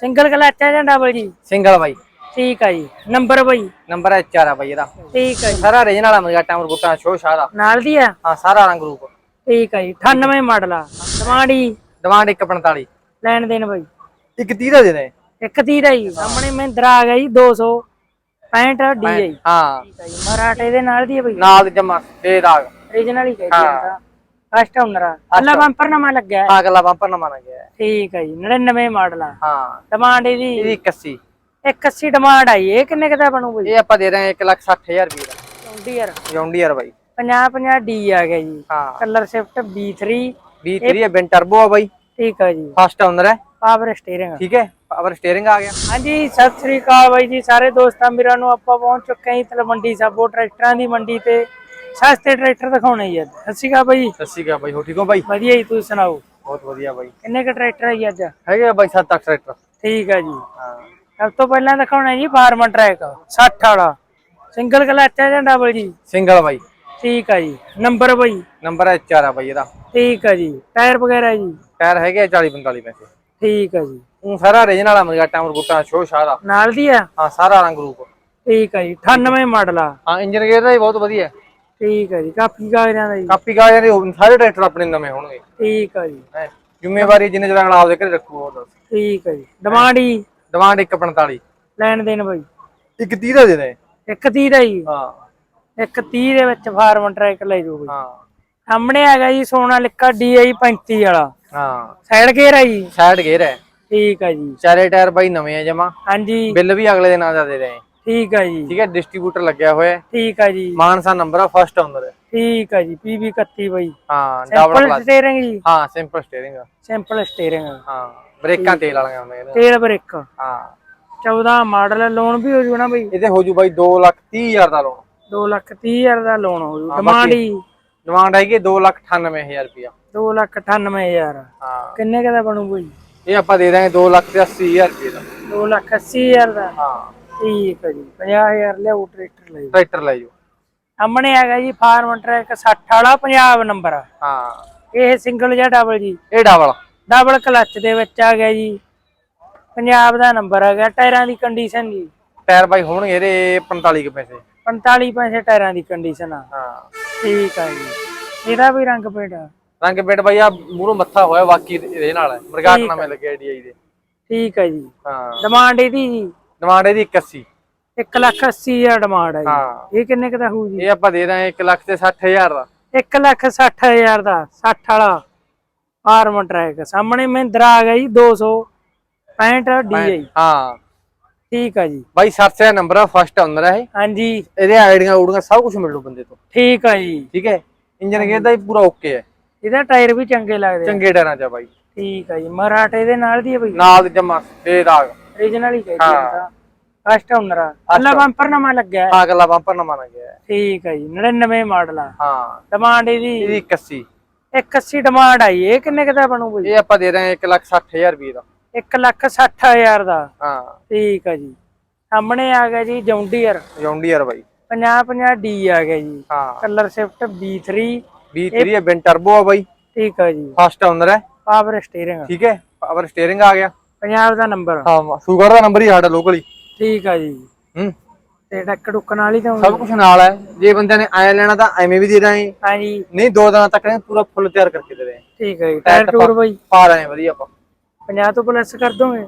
Single clutch ਹੈ ਜਾਂ double ਜੀ ਸਿੰਗਲ ਬਾਈ। ਠੀਕ ਆ ਜੀ। ਨੰਬਰ ਬਾਈ। ਨੰਬਰ ਹੈ 4 ਆ ਬਾਈ ਇਹਦਾ। ਠੀਕ ਆ ਜੀ। ਸਾਰਾ ਰੀਜਨਲ ਵਾਲਾ ਮਰਗਾਟਾ ਮਰਗੁੱਟਾ ਸ਼ੋ ਸ਼ਾਹ ਨਾਲ ਦੀ ਆ? ਹਾਂ ਸਾਰਾ ਰੰਗ ਰੂਪ। ਠੀਕ ਆ ਜੀ। 98 ਮਾਡਲ ਆ। ਡਿਮਾਂਡੀ ਡਿਮਾਂਡ 145 ਲੈਣ ਦੇਣ ਬਾਈ। ਇੱਕ 30 ਦਾ ਦੇ ਦੇ। ਇੱਕ ਤੀਰ ਆ ਜੀ ਸਾਹਮਣੇ ਮਹਿੰਦਰਾ ਆ ਗਿਆ ਜੀ 265 ਡੀ ਆ ਜੀ। ਹਾਂ। ਠੀਕ ਆ ਜੀ। ਮਰਾਠੇ ਦੇ ਨਾਲ ਦੀ ਆ ਬਾਈ। ਨਾਲ ਦੇ ਜਮਾ ਬੇਦਾਗ ਰੀਜਨਲ ਹੀ ਕਹਿੰਦੇ ਆ ਫਸਟ ਓਨਰ ਆ। ਅੱਲਾ ਬੰਪਰ ਨਵਾਂ ਲੱਗਿਆ ਹੈ। ਹਾਂ ਅਗਲਾ ਬੰਪਰ ਨਾ ਮਾਨਾ ਗਿਆ ਹੈ। ਠੀਕ ਆ ਜੀ 99 ਮਾਡਲ ਆ। ਹਾਂ। ਡਿਮਾਂਡ ਇਹਦੀ ਇਹਦੀ 81 180 ਡਿਮਾਂਡ ਆਈ। ਇਹ ਕਿੰਨੇ ਕਿਦਾ ਬਣੂ ਬਾਈ ਇਹ ਆਪਾਂ ਦੇ ਰਹੇ ਹਾਂ 160000 ਰੁਪਏ ਦਾ। ਡੀਅਰ ਜੌਂਡੀਅਰ ਬਾਈ। 50 50 ਡੀ ਆ ਗਿਆ ਜੀ। ਹਾਂ। ਕਲਰ ਸ਼ਿਫਟ B3 B3 ਹੈ ਬਿਨ ਟਰਬੋ ਆ ਬਾਈ। ਠੀਕ ਆ ਜੀ। ਫਸਟ ਓਨਰ ਹੈ। ਪਾਵਰ ਸਟੀਅਰਿੰਗ ਠੀਕ ਹੈ ਪਾਵਰ ਸਟੀਅਰਿੰਗ ਆ ਗਿਆ। ਹਾਂਜੀ ਸਤਿ ਸ੍ਰੀ ਅਕਾਲ ਬਾਈ ਜੀ ਸਾਰੇ ਦੋਸਤਾਂ ਵੀਰਾਂ ਨੂੰ ਆਪਾਂ ਪਹੁੰਚ ਚੁੱਕੇ ਹਾਂ ਜੀ ਤਲਵੰਡੀ ਸਾਬੋ ਟਰੈਕਟਰਾਂ ਦੀ ਮੰਡੀ ਤੇ। ਸਸਤੇ ਟਰੈਕਟਰ ਦਿਖਾਉਣੇ ਜੀ ਅੱਜ। ਸਤਿ ਸ਼੍ਰੀ ਅਕਾਲ ਬਾਈ ਸਤਿ ਸ਼੍ਰੀ ਅਕਾਲ ਬਾਈ ਹੋ ਠੀਕ ਹੋ ਬਾਈ? ਵਧੀਆ ਜੀ ਤੁਸੀਂ ਸੁਣਾਓ? ਬਹੁਤ ਵਧੀਆ ਬਾਈ। ਕਿੰਨੇ ਕ ਟਰੈਕਟਰ ਹੈ ਜੀ ਅੱਜ? ਹੈਗੇ ਆ ਬਾਈ 7-8 ਟਰੈਕਟਰ। ਠੀਕ ਆ ਜੀ। ਹਾਂ। ਸਭ ਤੋਂ ਪਹਿਲਾਂ ਦਿਖਾਉਣਾ ਜੀ ਫਾਰਮਰ ਟਰੈਕ 60 ਵਾਲਾ। ਸਿੰਗਲ ਕਲਚ ਹੈ ਜਾਂ ਡਬਲ ਜੀ? ਸਿੰਗਲ ਬਾਈ। ਠੀਕ ਆ ਜੀ। ਨੰਬਰ ਬਾਈ? ਨੰਬਰ ਹੈ 4 ਆ ਬਾਈ ਇਹਦਾ। ਠੀਕ ਆ ਜੀ। ਟਾਇਰ ਵਗੈਰਾ ਜੀ? ਟਾਇਰ ਹੈਗੇ 40-45 ਪੈਸੇ। ਠੀਕ ਆ ਜੀ। ਉਹ ਸਾਰਾ ਰੀਜਨਲ ਵਾਲਾ ਮਰਗਾਟਾ ਮਰਗੁੱਟਾ ਸ਼ੋ ਸ਼ਾਹ ਦਾ ਨਾਲ ਦੀ ਆ? ਹਾਂ ਸਾਰਾ ਰੰਗ ਰੂਪ। ਠੀਕ ਆ ਜੀ। 98 ਮਾਡਲ ਆ। ਹਾਂ ਇੰਜਨ ਗੇਅਰ ਦਾ ਵੀ ਬਹੁਤ ਵਧੀਆ। ਠੀਕ ਆ ਜੀ ਕਾਪੀ ਕਾਗਜ਼ਾਂ ਦਾ ਜੀ। ਕਾਪੀ ਕਾਗਜ਼ਾਂ ਦੇ ਹੋਣ- ਸਾਰੇ ਟਰੈਕਟਰ ਆਪਣੇ ਨਵੇਂ ਹੋਣਗੇ। ਠੀਕ ਆ ਜੀ। ਹੈਂ। ਜ਼ਿੰਮੇਵਾਰੀ ਜਿੰਨੇ ਜਿਹੜਾ ਅਗਲਾ ਆਪਦੇ ਘਰੇ ਰੱਖੂ ਉਹ ਦੱਸ। ਠੀਕ ਆ ਜੀ। ਡਿਮਾਂਡ ਜੀ ਡਿਮਾਂਡ 145 ਲੈਣ ਦੇਣ ਬਾਈ। ਇੱਕ 30 ਦਾ ਦੇ ਦੇ। ਇੱਕ ਤੀਰ ਹੈ ਜੀ। ਹਾਂ। ਇੱਕ ਤੀਰ ਦੇ ਵਿੱਚ ਫਾਰਮ ਟਰੈਕ ਲੈ ਜਾਓ ਬਾਈ। ਹਾਂ। ਸਾਹਮਣੇ ਹੈਗਾ ਜੀ ਸੋਨਾ ਲਿਕਾ DI 35 ਵਾਲਾ। ਹਾਂ। ਸਾਈਡ ਗੇਅਰ ਹੈ ਜੀ। ਸਾਈਡ ਗੇਅਰ ਹੈ। ਠੀਕ ਆ ਜੀ। ਚਾਰੇ ਟਾਇਰ ਬਾਈ ਨਵੇਂ ਆ ਜਮਾ। ਹਾਂਜੀ। ਬਿੱਲ ਵੀ ਅਗਲੇ ਦਿਨ ਆ ਦਾ ਦੇ। ਰਹੇ ਹਾਂ। ਠੀਕ ਆ ਜੀ। ਠੀਕ ਹੈ ਡਿਸਟ੍ਰੀਬਿਊਟਰ ਲੱਗਿਆ ਹੋਇਆ ਹੈ। ਠੀਕ ਆ ਜੀ। ਮਾਨਸਾ ਨੰਬਰ ਆ ਫਸਟ ਓਨਰ ਹੈ। ਠੀਕ ਆ ਜੀ PB 31 ਬਾਈ। ਹਾਂ ਡਬਲ ਸਟੀਅਰਿੰਗ ਜੀ। ਹਾਂ ਸਿੰਪਲ ਸਟੀਅਰਿੰਗ ਸਿੰਪਲ ਸਟੀਅਰਿੰਗ ਹਾਂ ਬ੍ਰੇਕਾਂ ਤੇਲ ਵਾਲੀਆਂ ਹੁੰਦੀਆਂ ਨੇ। ਤੇਲ ਬ੍ਰੇਕ। ਹਾਂ। 14 ਮਾਡਲ ਲੋਨ ਵੀ ਹੋ ਜੂ ਨਾ ਬਾਈ। ਇਹਦੇ ਹੋ ਜੂ ਬਾਈ 2 ਲੱਖ 30 ਹਜ਼ਾਰ ਦਾ ਲੋਨ 2 ਲੱਖ 30 ਹਜ਼ਾਰ ਦਾ ਲੋਨ ਹੋ ਜੂ। ਡਿਮਾਂਡ ਹੀ ਡਿਮਾਂਡ ਹੈਗੀ 2 ਲੱਖ 98 ਹਜ਼ਾਰ ਰੁਪਇਆ। 2 ਲੱਖ 98 ਹਜ਼ਾਰ। ਹਾਂ। ਕਿੰਨੇ ਕੁ ਦਾ ਬਣੂ ਬਾਈ? ਇਹ ਆਪਾਂ ਦੇ ਦਾਂਗੇ 2 ਲੱਖ ਤੇ 80 ਹਜ਼ਾਰ ਰੁਪਏ ਦਾ। 2 ਲੱਖ 80 ਹਜ਼ਾਰ ਦਾ। ਹਾਂ। ਠੀਕ ਆ ਜੀ 50000 ਲਿਆਓ ਟਰੈਕਟਰ ਲਈ ਟਰੈਕਟਰ ਲੈ ਜਾਓ। ਸਾਹਮਣੇ ਹੈਗਾ ਜੀ ਫਾਰਮ ਟਰੈਕ 60 ਵਾਲਾ ਪੰਜਾਬ ਨੰਬਰ ਹਾਂ। ਇਹ ਸਿੰਗਲ ਜਾਂ ਡਬਲ ਜੀ? ਇਹ ਡਬਲ ਡਬਲ ਕਲਚ ਦੇ ਵਿੱਚ ਆ ਗਿਆ ਜੀ। ਪੰਜਾਬ ਦਾ ਨੰਬਰ ਆ ਗਿਆ ਟਾਇਰਾਂ ਦੀ ਕੰਡੀਸ਼ਨ ਜੀ। ਟਾਇਰ ਬਾਈ ਹੋਣਗੇ ਇਹਦੇ 45 ਕੁ ਪੈਸੇ। 45 ਪੈਸੇ ਟਾਇਰਾਂ ਦੀ ਕੰਡੀਸ਼ਨ ਆ। ਹਾਂ। ਠੀਕ ਆ ਜੀ। ਇਹਦਾ ਵੀ ਰੰਗ ਪੇਂਟ ਆ। ਰੰਗ ਪੇਟ ਬਾਈ ਆ ਮੂਹਰੋਂ ਮੱਥਾ ਹੋਇਆ ਬਾਕੀ ਇਹਦੇ ਨਾਲ ਹੈ ਮਰਗਾਟ ਨਵੇਂ ਲੱਗੇ ਆਈਡੀਆਈ ਦੇ। ਠੀਕ ਆ ਜੀ। ਹਾਂ। ਡਿਮਾਂਡ ਇਹਦੀ ਜੀ। ਡਿਮਾਂਡ ਇਹਦੀ 81 1 ਲੱਖ 80 ਹਜ਼ਾਰ ਡਿਮਾਂਡ ਜੀ। ਹਾਂ। ਇਹ ਕਿੰਨੇ ਕੁ ਦਾ ਹੋਊ ਜੀ? ਇਹ ਆਪਾਂ ਦੇ ਦਾਂਗੇ 1 ਲੱਖ ਤੇ 60 ਹਜ਼ਾਰ ਦਾ। 1 ਲੱਖ 60 ਹਜ਼ਾਰ ਦਾ 60 ਵਾਲਾ ਫਾਰਮ ਟਰੈਕ। ਸਾਹਮਣੇ ਮਹਿੰਦਰਾ ਆ ਗਿਆ ਜੀ 265 DI ਹਾਂ। ਠੀਕ ਆ ਜੀ। ਬਾਈ ਸਰਸੇ ਦਾ ਨੰਬਰ ਆ ਫਸਟ ਆਨਰ ਹੈ ਇਹ। ਹਾਂਜੀ। ਇਹਦੇ ਆਈਡੀਆਂ ਊੜੀਆਂ ਸਭ ਕੁਝ ਮਿਲੂ ਬੰਦੇ ਤੋਂ। ਠੀਕ ਆ ਜੀ। ਠੀਕ ਹੈ? ਇੰਜਨ ਗੇਅਰ ਦਾ ਵੀ ਪੂਰਾ ਓਕੇ ਹੈ। ਇਹਦਾ ਟਾਇਰ ਵੀ ਚੰਗੇ ਲੱਗਦੇ ਆ। ਚੰਗੇ ਟਾਇਰਾਂ ਚ ਆ ਬਾਈ। ਠੀਕ ਆ ਜੀ। ਮਰਾਠੇ ਦੇ ਨਾਲ ਦੀ ਆ ਬਈ? ਨਾਲ ਦੇ ਜਮਾ ਬੇਦਾਗ ਰੀਜਨਲ ਹੀ ਆ ਫਸਟ ਓਨਰ ਆ। ਅੱਲਾ ਬੰਪਰ ਨਵਾਂ ਲੱਗਿਆ ਹੈ। ਹਾਂ ਅਗਲਾ ਬੰਪਰ ਨਾ ਮਾਨਾ ਗਿਆ ਹੈ। ਠੀਕ ਆ ਜੀ 99 ਮਾਡਲ ਆ। ਹਾਂ। ਡਿਮਾਂਡ ਇਹਦੀ ਇਹਦੀ 81 180 ਡਿਮਾਂਡ ਆਈ ਇਹ ਕਿੰਨੇ ਕੁ ਦਾ ਬਣੂ ਬਈ? ਇਹ ਆਪਾਂ ਦੇ ਦਾਂਗੇ 1 ਲੱਖ 60 ਹਜ਼ਾਰ ਰੁਪਏ ਦਾ। 1 ਲੱਖ 60 ਹਜ਼ਾਰ ਦਾ। ਹਾਂ। ਠੀਕ ਆ ਜੀ। ਸਾਹਮਣੇ ਆ ਗਿਆ ਜੀ ਜੌਂਡੀਅਰ ਜੌਂਡੀਅਰ ਬਾਈ। 50 50 ਡੀ ਆ ਗਿਆ ਜੀ। ਹਾਂ। ਕਲਰ ਸ਼ਿਫਟ B3 B3 ਹੈ ਬਿਨ ਟਰਬੋ ਆ ਬਾਈ। ਠੀਕ ਆ ਜੀ। ਫਸਟ ਆਨਰ ਹੈ। ਪਾਵਰ ਸਟੀਅਰਿੰਗ ਠੀਕ ਹੈ। ਪਾਵਰ ਸਟੀਅਰਿੰਗ ਆ ਗਿਆ। ਪੰਜਾਬ ਦਾ ਨੰਬਰ। ਹਾਂ ਸ਼ੂਗਰ ਦਾ ਨੰਬਰ ਹੀ ਸਾਡਾ ਲੋਕਲ ਹੀ। ਠੀਕ ਆ ਜੀ। ਹੂੰ। ਤੇ ਡੱਕ ਡੁੱਕਣ ਵਾਲੀ ਤਾਂ ਸਭ ਕੁਝ ਨਾਲ ਹੈ ਜੇ ਬੰਦਿਆਂ ਨੇ ਆਇਆ ਲੈਣਾ ਤਾਂ ਐਵੇਂ ਵੀ ਦੇ ਦਾਂਗੇ। ਹਾਂਜੀ ਨਹੀਂ ਦੋ ਦਿਨਾਂ ਤੱਕ ਨੇ ਪੂਰਾ ਫੁੱਲ ਤਿਆਰ ਕਰਕੇ ਦੇ ਦੇ ਠੀਕ ਹੈ ਜੀ ਟਾਇਰ ਟੂਰ ਬਈ। ਪਾ ਰਹੇ ਵਧੀਆ ਆਪਾਂ। 50 ਤੋਂ ਪਲੱਸ ਕਰ ਦੋਗੇ?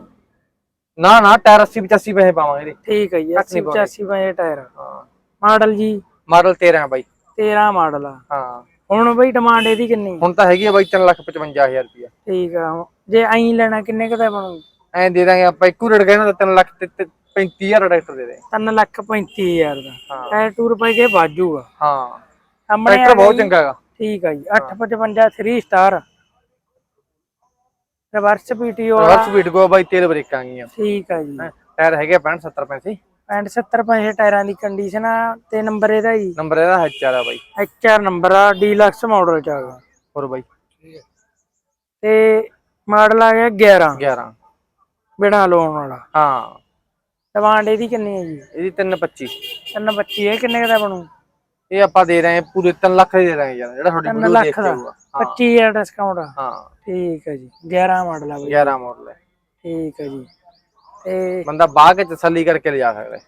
ਨਾ ਨਾ ਟਾਇਰ 80 85 ਪੈਸੇ ਪਾਵਾਂਗੇ ਇਹਦੇ ਠੀਕ ਹੈ ਜੀ 80 85 ਪਾਏ ਟਾਇਰ। ਹਾਂ। ਮਾਡਲ ਜੀ? ਮਾਡਲ 13 ਹੈ ਬਾਈ। 13 ਮਾਡਲ ਆ। ਹਾਂ। ਹੁਣ ਬਈ ਡਿਮਾਂਡ ਇਹਦੀ ਕਿੰਨੀ ਹੁਣ ਤਾਂ ਹੈਗੀ ਆ ਬਾਈ 355000 ਰੁਪਇਆ। ਠੀਕ ਆ ਜੇ ਐਂ ਲੈਣਾ ਕਿੰਨੇ ਕੁ ਦਾ ਬਣੂ? ਐਂ ਦੇ ਦਾਂਗੇ ਆਪਾਂ ਇੱਕੋ ਰੇਟ ਕਹਿੰਦਾ 3 ਲੱਖ ਤੇ 35000 ਟਰੈਕਟਰ ਦੇ ਦੇ। 3 ਲੱਖ 35000 ਦਾ। ਟਾਇਰ ਟੂਰ ਪੈ ਕੇ ਬਾਜੂਗਾ ਹਾਂ। ਟਰੈਕਟਰ ਬਹੁਤ ਚੰਗਾ ਹੈਗਾ। ਠੀਕ ਆ ਜੀ 855 3 star reverse PTO reverse speed ਕੋ ਬਾਈ ਤੇਲ ਬ੍ਰੇਕਾਂ ਗਈਆਂ ਠੀਕ ਆ ਜੀ। ਟਾਇਰ ਹੈਗੇ 65 70 ਪੈਸੇ। 65 70 ਪੈਸੇ ਟਾਇਰਾਂ ਦੀ ਕੰਡੀਸ਼ਨ ਆ ਤੇ ਨੰਬਰ ਇਹਦਾ ਜੀ ਨੰਬਰ ਇਹਦਾ HR ਆ ਬਾਈ। HR ਨੰਬਰ ਆ ਡੀਲਕਸ ਮਾਡਲ ਚ ਆ ਗਿਆ। ਹੋਰ ਬਾਈ। ਤੇ ਮਾਡਲ ਆ ਗਿਆ 11 11 ਬਿਨਾ ਲੋਨ ਵਾਲਾ। ਹਾਂ। ਡਿਮਾਂਡ ਇਹਦੀ ਕਿੰਨੀ ਹੈ ਜੀ? ਇਹਦੀ 325 ਤਿੰਨ ਬੱਚੀ ਇਹ ਕਿੰਨੇ ਦਾ ਬਣੂ? ਇਹ ਆਪਾਂ ਦੇ ਰਹੇ ਹਾਂ ਪੂਰੇ 3 ਲੱਖ ਦੇ ਦੇ ਰਹੇ ਹਾਂ ਯਾਰ ਜਿਹੜਾ ਤੁਹਾਡੀ 3 ਵੀਡੀਓ ਦੇਖ ਕੇ ਦਾ। ਆਊਗਾ। ਹਾਂ। 25000 ਡਿਸਕਾਊਂਟ ਹਾਂ। ਠੀਕ ਹੈ ਜੀ। 11 ਮਾਡਲ ਆ ਬਈ। 11 ਮਾਡਲ ਹੈ। ਠੀਕ ਹੈ ਜੀ। ਤੇ ਬੰਦਾ ਬਾਹ ਕੇ ਤਸੱਲੀ ਕਰਕੇ ਲਿਜਾ ਸਕਦਾ।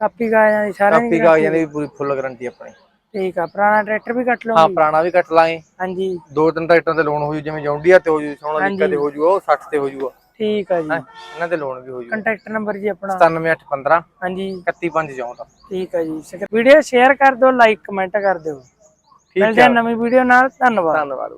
ਕਾਪੀ ਕਾਗਜ਼ਾਂ ਦੀ ਸਾਰਿਆਂ ਦੀ ਕਾਪੀ ਕਾਗਜ਼ਾਂ ਦੀ ਵੀ ਪੂਰੀ ਫੁੱਲ ਗਾਰੰਟੀ ਆਪਣੀ। ਠੀਕ ਆ ਪੁਰਾਣਾ ਟਰੈਕਟਰ ਵੀ ਕੱਟ ਹਾਂ ਲਓਗੇ ਪੁਰਾਣਾ ਵੀ ਕੱਟ ਲਾਂਗੇ। ਹਾਂਜੀ। ਦੋ ਤਿੰਨ ਟਰੈਕਟਰਾਂ ਤੇ ਲੋਨ ਹੋ ਜੂ ਜਿਵੇਂ ਜੌਂਡੀਆ ਤੇ ਹੋ ਜੂ ਸੋਨਾ ਲਿਕਾ ਤੇ ਹੋ ਜੂ ਉਹ 60 ਤੇ ਹੋ ਜੂਗਾ। ਠੀਕ ਆ ਜੀ। ਇਹਨਾਂ ਤੇ ਲੋਨ ਵੀ ਹੋ ਜੂ ਕੰਟੈਕਟ ਨੰਬਰ ਜੀ ਆਪਣਾ। 97815 ਹਾਂਜੀ। 31564 ਠੀਕ ਆ ਜੀ। ਵੀਡੀਓ ਸ਼ੇਅਰ ਕਰ ਦਿਓ ਲਾਈਕ ਕਮੈਂਟ ਕਰ ਦਿਓ। ਠੀਕ ਮਿਲਦੇ ਹਾਂ ਨਵੀਂ ਵੀਡੀਓ ਨਾਲ। ਧੰਨਵਾਦ। ਧੰਨਵਾਦ।